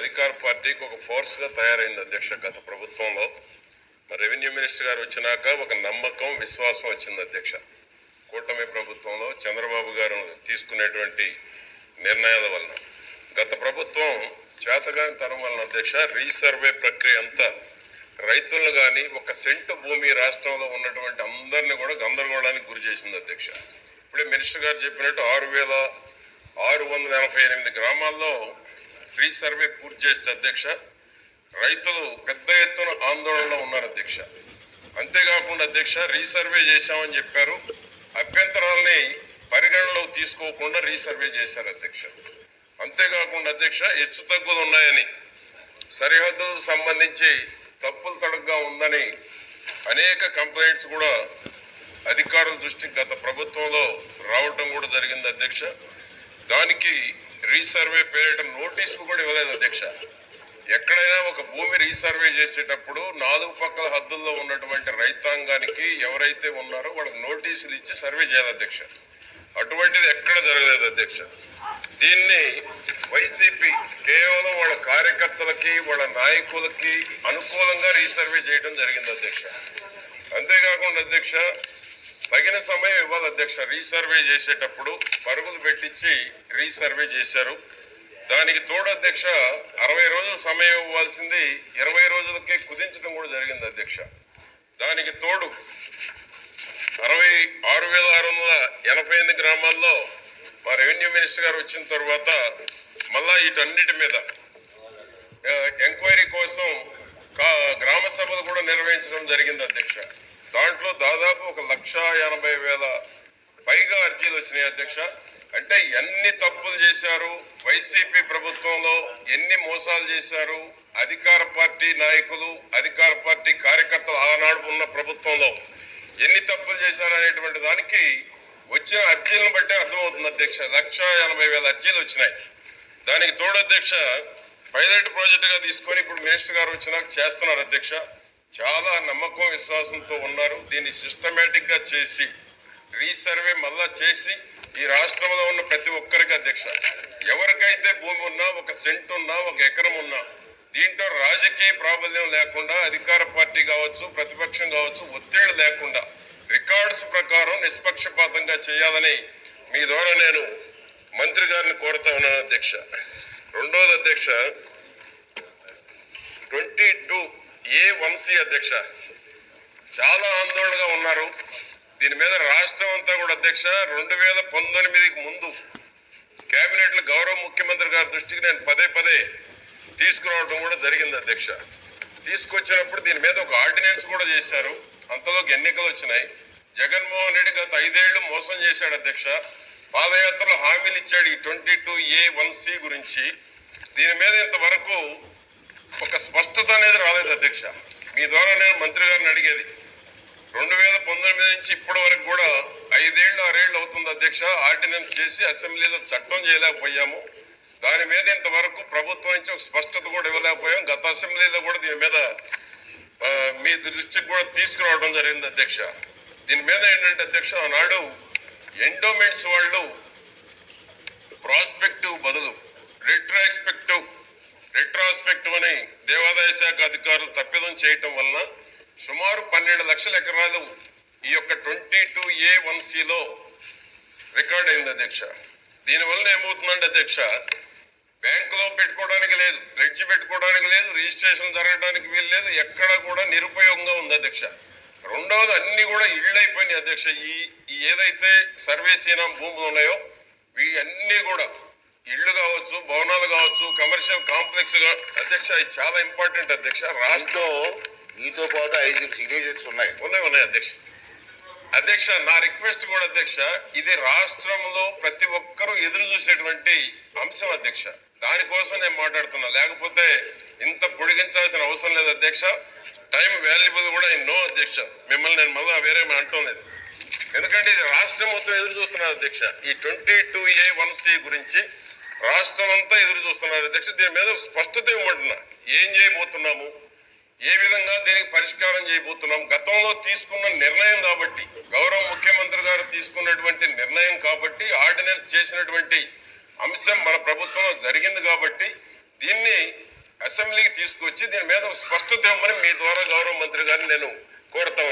అధికార పార్టీకి ఒక ఫోర్స్గా తయారైంది అధ్యక్ష గత ప్రభుత్వంలో. మరి రెవెన్యూ మినిస్టర్ గారు వచ్చినాక ఒక నమ్మకం విశ్వాసం వచ్చింది అధ్యక్ష. కూటమి ప్రభుత్వంలో చంద్రబాబు గారు తీసుకునేటువంటి నిర్ణయాల వలన. గత ప్రభుత్వం చేతగాని తరం వలన అధ్యక్ష రీసర్వే ప్రక్రియ అంతా రైతులను కానీ ఒక సెంటు భూమి రాష్ట్రంలో ఉన్నటువంటి అందరిని కూడా గందరగోళానికి గురి చేసింది అధ్యక్ష. ఇప్పుడే మినిస్టర్ గారు చెప్పినట్టు ఆరు వేల ఆరు వందల ఎనభై ఎనిమిది గ్రామాల్లో రీసర్వే పూర్తి చేస్తే అధ్యక్ష రైతులు పెద్ద ఎత్తున ఆందోళనలో ఉన్నారు అధ్యక్ష. అంతేకాకుండా అధ్యక్ష రీసర్వే చేశామని చెప్పారు. అభ్యంతరాలని పరిగణలోకి తీసుకోకుండా రీసర్వే చేశారు అధ్యక్ష. అంతేకాకుండా అధ్యక్ష హెచ్చు తగ్గులు ఉన్నాయని సరిహద్దు సంబంధించి తప్పులు తడుగ్గా ఉందని అనేక కంప్లైంట్స్ కూడా అధికారుల దృష్టికి గత ప్రభుత్వంలో రావటం కూడా జరిగింది అధ్యక్ష. దానికి రీసర్వే పేరిట నోటీసులు కూడా ఇవ్వలేదు అధ్యక్ష. ఎక్కడైనా ఒక భూమి రీసర్వే చేసేటప్పుడు నాలుగు పక్కల హద్దుల్లో ఉన్నటువంటి రైతాంగానికి ఎవరైతే ఉన్నారో వాళ్ళకి నోటీసులు ఇచ్చి సర్వే చేయాలి అధ్యక్ష. అటువంటిది ఎక్కడ జరగలేదు అధ్యక్ష. దీన్ని వైసీపీ కేవలం వాళ్ళ కార్యకర్తలకి వాళ్ళ నాయకులకి అనుకూలంగా రీసర్వే చేయడం జరిగింది అధ్యక్ష. అంతేకాకుండా అధ్యక్ష తగిన సమయం ఇవ్వాలి అధ్యక్ష. రీసర్వే చేసేటప్పుడు పరుగులు పెట్టించి రీసర్వే చేశారు. దానికి తోడు అధ్యక్ష అరవై రోజుల సమయం ఇవ్వాల్సింది ఇరవై రోజులకే కుదించడం కూడా జరిగింది అధ్యక్ష. దానికి తోడు అరవై ఆరు వేల ఆరు వందల ఎనభై ఎనిమిది గ్రామాల్లో మా రెవెన్యూ మినిస్టర్ గారు వచ్చిన తర్వాత మళ్ళా వీటన్నిటి మీద ఎంక్వైరీ కోసం గ్రామ సభలు కూడా నిర్వహించడం జరిగింది అధ్యక్ష. దాంట్లో దాదాపు ఒక లక్ష ఎనభై వేల పైగా అర్జీలు వచ్చినాయి అధ్యక్ష. అంటే ఎన్ని తప్పులు చేశారు? వైసీపీ ప్రభుత్వంలో ఎన్ని మోసాలు చేశారు? అధికార పార్టీ నాయకులు అధికార పార్టీ కార్యకర్తలు ఆనాడు ఉన్న ప్రభుత్వంలో ఎన్ని తప్పులు చేశారు అనేటువంటి దానికి వచ్చిన అర్జీలను బట్టే అర్థమవుతుంది అధ్యక్ష. లక్ష ఎనభై వేల అర్జీలు వచ్చినాయి. దానికి తోడు అధ్యక్ష పైలట్ ప్రాజెక్టుగా తీసుకొని ఇప్పుడు మినిస్టర్ గారు వచ్చినాక చేస్తున్నారు అధ్యక్ష. చాలా నమ్మకం విశ్వాసంతో ఉన్నారు. దీన్ని సిస్టమేటిక్గా చేసి రీసర్వే మళ్ళా చేసి ఈ రాష్ట్రంలో ఉన్న ప్రతి ఒక్కరికి అధ్యక్ష ఎవరికైతే భూమి ఉన్నా ఒక సెంట్ ఉన్నా ఒక ఎకరం ఉన్నా దీంట్లో రాజకీయ ప్రాబల్యం లేకుండా అధికార పార్టీ కావచ్చు ప్రతిపక్షం కావచ్చు ఒత్తిడి లేకుండా రికార్డ్స్ ప్రకారం నిష్పక్షపాతంగా చేయాలని మీ ద్వారా నేను మంత్రి గారిని కోరుతా ఉన్నాను అధ్యక్ష. రెండోది అధ్యక్ష ట్వంటీ టూ ఏ వంశీ అధ్యక్ష? చాలా ఆందోళనగా ఉన్నారు. దీని మీద రాష్ట్రం అంతా కూడా అధ్యక్ష రెండు వేల పంతొమ్మిదికి ముందు కేబినెట్లో గౌరవ ముఖ్యమంత్రి గారి దృష్టికి నేను పదే పదే తీసుకురావడం కూడా జరిగింది అధ్యక్ష. తీసుకొచ్చినప్పుడు దీని మీద ఒక ఆర్డినెన్స్ కూడా చేశారు. అంతలోకి ఎన్నికలు వచ్చినాయి. జగన్మోహన్ రెడ్డి గత ఐదేళ్ళు మోసం చేశాడు అధ్యక్ష. పాదయాత్రలో హామీలు ఇచ్చాడు ఈ twenty two A one C గురించి. దీని మీద ఇంతవరకు ఒక స్పష్టత అనేది రాలేదు అధ్యక్ష. మీ ద్వారా నేను మంత్రి గారిని అడిగేది. రెండు వేల పంతొమ్మిది నుంచి ఇప్పటి వరకు కూడా ఐదేళ్ళు ఆరేళ్ళు అవుతుంది అధ్యక్ష. ఆర్డినెన్స్ చేసి అసెంబ్లీలో చట్టం చేయలేకపోయాము. దాని మీద ఇంతవరకు ప్రభుత్వం నుంచి ఒక స్పష్టత కూడా ఇవ్వలేకపోయాం. గత అసెంబ్లీలో కూడా దీని మీద మీ దృష్టికి కూడా తీసుకురావడం జరిగింది అధ్యక్ష. దీని మీద ఏంటంటే అధ్యక్ష ఆనాడు ఎండోమెంట్స్ వాళ్ళు ప్రాస్పెక్టివ్ బదులు రిట్రాస్పెక్టివ్ రిట్రాస్పెక్టివ్ అని దేవాదాయ శాఖ అధికారులు తప్పిదం చేయటం వలన సుమారు పన్నెండు లక్షల ఎకరాలు ఈ యొక్క ట్వంటీ టూ ఏ వన్ సిలో రికార్డ్ అయింది అధ్యక్ష. దీనివల్ల ఏమవుతుందంటే అధ్యక్ష బ్యాంకులో పెట్టుకోవడానికి లేదు ప్లెడ్జ్ పెట్టుకోవడానికి లేదు రిజిస్ట్రేషన్ జరగడానికి వీలు లేదు ఎక్కడ కూడా నిరుపయోగంగా ఉంది అధ్యక్ష. రెండవది అన్ని కూడా ఇళ్ళు అయిపోయినాయి అధ్యక్ష. ఈ ఏదైతే సర్వీసీనా భూములు ఉన్నాయో ఇవన్నీ కూడా ఇళ్ళు కావచ్చు భవనాలు కావచ్చు కమర్షియల్ కాంప్లెక్స్ అధ్యక్ష ఇది చాలా ఇంపార్టెంట్ అధ్యక్ష. రాష్ట్ర మీతో పాటు ఐదు సిగ్నేచర్స్ ఉన్నాయి. ఉన్నాయి ఉన్నాయి అధ్యక్ష. అధ్యక్ష నా రిక్వెస్ట్ కూడా అధ్యక్ష ఇది రాష్ట్రంలో ప్రతి ఒక్కరూ ఎదురు చూసేటువంటి అంశం అధ్యక్ష. దానికోసం నేను మాట్లాడుతున్నా. లేకపోతే ఇంత పొడిగించాల్సిన అవసరం లేదు అధ్యక్ష. టైం వాల్యుబుల్ కూడా నో అధ్యక్ష. మిమ్మల్ని నేను మళ్ళా వేరే అంటం లేదు. ఎందుకంటే ఇది రాష్ట్రం మొత్తం ఎదురు చూస్తున్నారు అధ్యక్ష. ఈ twenty two A one C గురించి రాష్ట్రం అంతా ఎదురు చూస్తున్నారు. అధ్యక్ష దీని మీద స్పష్టత ఇవ్వమంటున్నా. ఏం చేయబోతున్నాము? ఏ విధంగా దీనికి పరిష్కారం చేయబోతున్నాం గతంలో తీసుకున్న నిర్ణయం కాబట్టి గౌరవ ముఖ్యమంత్రి గారు తీసుకున్నటువంటి నిర్ణయం కాబట్టి ఆర్డినెన్స్ చేసినటువంటి అంశం మన ప్రభుత్వంలో జరిగింది కాబట్టి దీన్ని అసెంబ్లీకి తీసుకొచ్చి దీని మీద స్పష్టత ఇవ్వమని మీ ద్వారా గౌరవ మంత్రి గారిని నేను కోరుతా